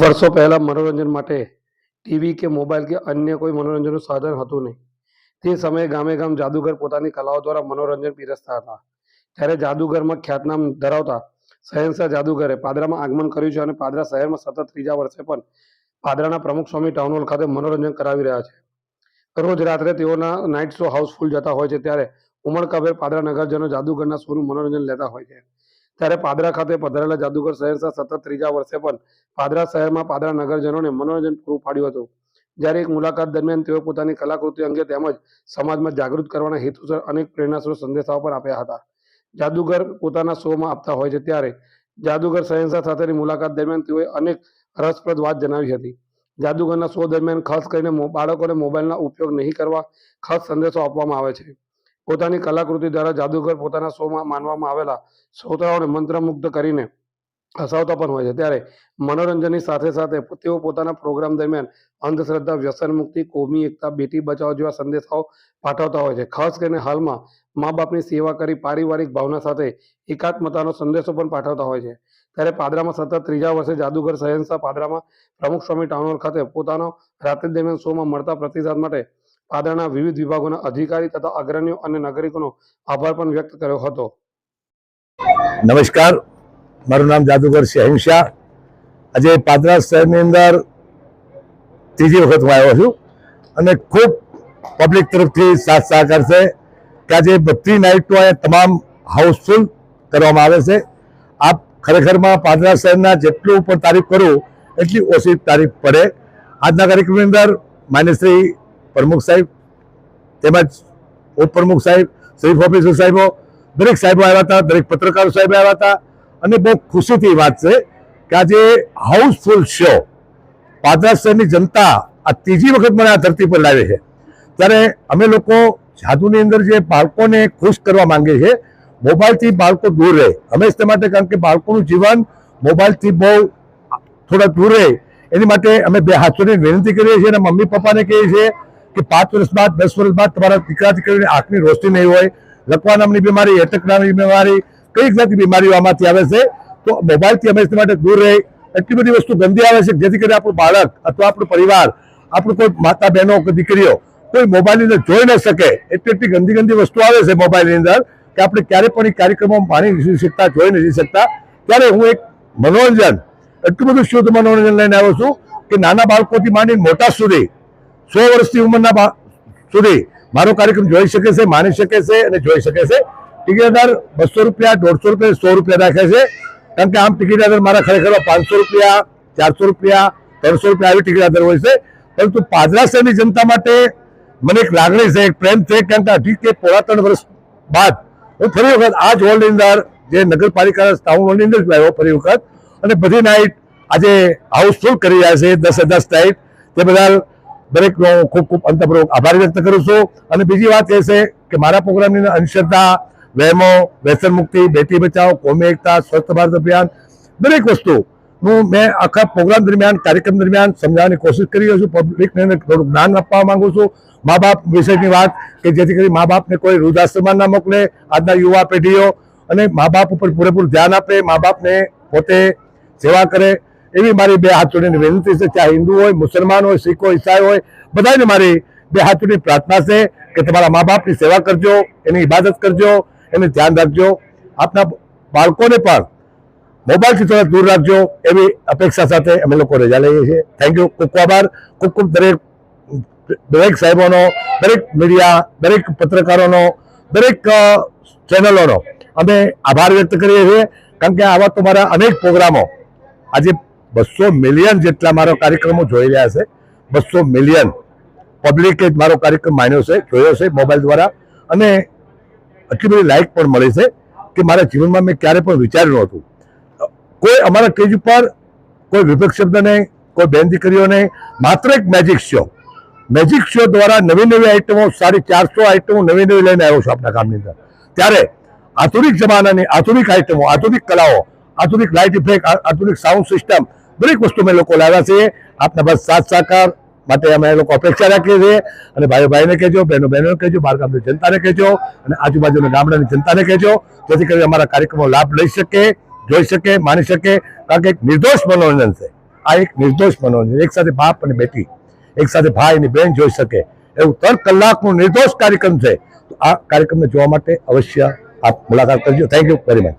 વર્ષો પહેલાં મનોરંજન માટે ટીવી કે મોબાઈલ કે અન્ય કોઈ મનોરંજનનું સાધન હતું નહીં. તે સમયે ગામે ગામ જાદુગર પોતાની કલાઓ દ્વારા મનોરંજન પીરસતા હતા. ત્યારે જાદુગરમાં ખ્યાતનામ ધરાવતા શહેનશાહ જાદુગરે પાદરામાં આગમન કર્યું છે અને પાદરા શહેરમાં સતત ત્રીજા વર્ષે પણ પાદરાના પ્રમુખ સ્વામી ટાઉન હોલ ખાતે મનોરંજન કરાવી રહ્યા છે. રોજ રાત્રે તેઓના નાઇટ શો હાઉસફુલ જતા હોય છે ત્યારે ઉમળકાભેર પાદરા નગરજનો જાદુગરના શોનું મનોરંજન લેતા હોય છે. ત્યારે પાદરા ખાતે પધારેલા જાદુગર શહેનશાહ સતત ત્રીજા વર્ષે પણ પાદરા શહેરમાં પાદરા નગરજનોને મનોરંજન પૂરું પાડ્યું હતું. જ્યારે એક મુલાકાત દરમિયાન તેઓ પોતાની કલાકૃતિ અંગે તેમજ સમાજમાં જાગૃત કરવાના હેતુસર અનેક પ્રેરણાસ્ત્રોત સંદેશાઓ પણ આપ્યા હતા. જાદુગર પોતાના શોમાં આપતા હોય છે ત્યારે જાદુગર શહેનશાહ સાથેની મુલાકાત દરમિયાન તેઓએ અનેક રસપ્રદ વાત જણાવી હતી. જાદુગરના શો દરમિયાન ખાસ કરીને બાળકોને મોબાઈલના ઉપયોગ નહીં કરવા ખાસ સંદેશો આપવામાં આવે છે. પોતાની કલાકૃતિ દ્વારા જાદુગર પોતાના શોમાં માનવામાં આવેલા શ્રોતાઓને મંત્રમુગ્ધ કરીને હસાવતા પણ હોય છે. ત્યારે મનોરંજનની સાથે સાથે તેઓ પોતાના પ્રોગ્રામ દરમિયાન અંધશ્રદ્ધા, વ્યસન મુક્તિ, કોમી એકતા, બેટી બચાવો જેવા સંદેશાઓ પાઠવતા હોય છે. ખાસ કરીને હાલમાં મા બાપની સેવા કરી પારિવારિક ભાવના સાથે એકાત્મતાનો સંદેશો પણ પાઠવતા હોય છે. ત્યારે પાદરામાં સતત ત્રીજા વર્ષે જાદુગર શહેનશાહ પાદરામાં પ્રમુખ સ્વામી ટાઉન હોલ ખાતે પોતાનો રાત્રિ દરમિયાન શોમાં મળતા પ્રતિસાદ માટે પાદરાના વિવિધ વિભાગોના અધિકારી તથા અગ્રણીઓ અને નાગરિકોનો આભાર પણ વ્યક્ત કર્યો હતો. નમસ્કાર. મારું નામ જાદુગર શહેનશાહ આજે પાદરા શહેરની અંદર ત્રીજી વખત હું આવ્યો છું અને ખૂબ પબ્લિક તરફથી સાથ સહકાર છે કે આજે બધી નાઇટો અહીંયા તમામ હાઉસફુલ કરવામાં આવે છે. આપ ખરેખરમાં પાદરા શહેરના જેટલું પણ તારીફ કરું એટલી ઓછી તારીફ પડે. આજના કાર્યક્રમની અંદર માન્ય શ્રી પ્રમુખ સાહેબ, તેમજ ઉપપ્રમુખ સાહેબ ચીફ ઓફિસર સાહેબો, દરેક સાહેબો આવ્યા હતા, દરેક પત્રકારો સાહેબ આવ્યા હતા. અને બહુ ખુશીથી વાત છે કે આજે હાઉસફુલ શો પાદરા શહેરની જનતા આ ત્રીજી વખત મને આ ધરતી પર લાવે છે. ત્યારે અમે લોકો જાદુની અંદર જે બાળકોને ખુશ કરવા માંગીએ છીએ મોબાઈલથી બાળકો દૂર રહે. હંમેશા માટે, કારણ કે બાળકોનું જીવન મોબાઈલથી બહુ થોડા દૂર રહે. એની માટે અમે બે હાથોની વિનંતી કરીએ છીએ અને મમ્મી પપ્પાને કહીએ છીએ કે પાંચ વર્ષ બાદ, દસ વર્ષ બાદ તમારા દીકરા દીકરીની આંખની રોશની નહીં હોય લકવા નામની બીમારી એટક નામની બીમારી, કઈ જાતની બીમારીઓ આમાંથી આવે છે? તો મોબાઈલથી હંમેશા માટે દૂર રહે. એટલી બધી વસ્તુ ગંદી આવે છે જેથી કરી આપણું બાળક અથવા આપણું પરિવાર, આપણું કોઈ માતા બહેનો કે દીકરીઓ કોઈ મોબાઈલની અંદર જોઈ ન શકે. એટલી એટલી ગંદી ગંદી વસ્તુ આવે છે મોબાઈલની અંદર કે આપણે ક્યારે પણ એ કાર્યક્રમો માણી નથી શકતા, જોઈ નથી શકતા. ત્યારે હું એક મનોરંજન, એટલું બધું શુદ્ધ મનોરંજન લઈને આવ્યો છું કે નાના બાળકોથી માંડીને મોટા સુધી સો વર્ષની ઉંમરના સુધી મારો કાર્યક્રમ જોઈ શકે છે, માની શકે છે અને જોઈ શકે છે. ટિકિટ દર બસો રૂપિયા, દોઢસો રૂપિયા, સો રૂપિયા રાખે છે. કારણ કે આમ ટિકિટ દર મારા ખરેખર પાંચસો રૂપિયા, ચારસો રૂપિયા, ત્રણસો રૂપિયા આવી ટિકિટ દર હોય છે. પરંતુ પાદરા શહેરની જનતા માટે મને એક લાગણી છે, એક પ્રેમ છે, કારણ કે અઢી કે પોણા ત્રણ વર્ષ બાદ હું ફરી વખત આ જ હોલની અંદર જે નગરપાલિકાના ટાઉન હોલની અંદર જ આવ્યો ફરી વખત. અને બધી નાઇટ આજે હાઉસફુલ કરી રહ્યા છે, દસે દસ નાઇટ તે બદલ દરેકનો ખૂબ ખૂબ અંતપૂર્વક આભાર વ્યક્ત કરું છું. અને બીજી વાત એ છે કે મારા પ્રોગ્રામની અંશતા વહેમો, વ્યસન મુક્તિ, બેટી બચાવો, કોમી એકતા સ્વચ્છ ભારત અભિયાન, દરેક વસ્તુનું મેં આખા પ્રોગ્રામ દરમિયાન, કાર્યક્રમ દરમિયાન સમજાવવાની કોશિશ કરી રહ્યો છું. પબ્લિકને થોડું જ્ઞાન આપવા માંગુ છું. મા બાપ વિશેની વાત કે જેથી કરી મા બાપને કોઈ વૃદ્ધાશ્રમમાં ના મોકલે. આજના યુવા પેઢીઓ અને મા બાપ ઉપર પૂરેપૂરું ધ્યાન આપે. મા બાપને પોતે સેવા કરે. એવી મારી બે હાથ જોડીને વિનંતી છે ચાહે હિન્દુ હોય, મુસલમાન હોય, શીખ હોય, ઈસાઈ હોય, બધાને મારી બે હાથ જોડી પ્રાર્થના છે કે તમારા મા બાપની સેવા કરજો, એની ઇબાદત કરજો, એને ધ્યાન રાખજો. આપના બાળકોને પણ મોબાઈલથી થોડા દૂર રાખજો, એવી અપેક્ષા સાથે અમે લોકો રજા લઈએ છીએ. થેન્ક યુ ખૂબ આભાર. ખૂબ ખૂબ દરેક દરેક સાહેબોનો, દરેક મીડિયા દરેક પત્રકારોનો, દરેક ચેનલોનો અમે આભાર વ્યક્ત કરીએ છીએ. કારણ કે આવા તો મારા અનેક પ્રોગ્રામો આજે બસો મિલિયન જેટલા મારો કાર્યક્રમો જોઈ રહ્યા છે. બસો મિલિયન પબ્લિકે મારો કાર્યક્રમ માન્યો છે, જોયો છે મોબાઈલ દ્વારા. અને આટલી બધી લાઇક પણ મળી છે કે મારા જીવનમાં મેં ક્યારે પણ વિચાર્યું નહોતું. કોઈ અમારા સ્ટેજ ઉપર કોઈ વિપક્ષ શબ્દ નહીં કોઈ બેન નહીં માત્ર એક મેજિક શો મેજિક શો દ્વારા નવી નવી આઈટમો સાડી ચારસો આઈટમો નવી નવી લઈને આવ્યો છું આપણા ગામની અંદર. ત્યારે આધુનિક જમાનાની આધુનિક આઈટમો આધુનિક કલાઓ, આધુનિક લાઇટ ઇફેક્ટ આધુનિક સાઉન્ડ સિસ્ટમ દરેક વસ્તુ અમે લોકો લાવ્યા છે આપના બસ સાથ સહકાર માટે અમે લોકો અપેક્ષા રાખીએ છીએ. અને ભાઈઓ ભાઈને કહેજો, બહેનો બહેનોને કહેજો બહાર ગામની જનતાને કહેજો અને આજુબાજુના ગામડાની જનતાને કહેજો. જેથી કરીને અમારા કાર્યક્રમો લાભ લઈ શકે, જોઈ શકે, માણી શકે. કારણ કે એક નિર્દોષ મનોરંજન છે. આ એક નિર્દોષ મનોરંજન. એક સાથે બાપ અને બેટી, એક સાથે ભાઈ અને બહેન જોઈ શકે. એવું ત્રણ કલાકનું નિર્દોષ કાર્યક્રમ છે. આ કાર્યક્રમને જોવા માટે અવશ્ય આપ મુલાકાત કરજો. Thank you very much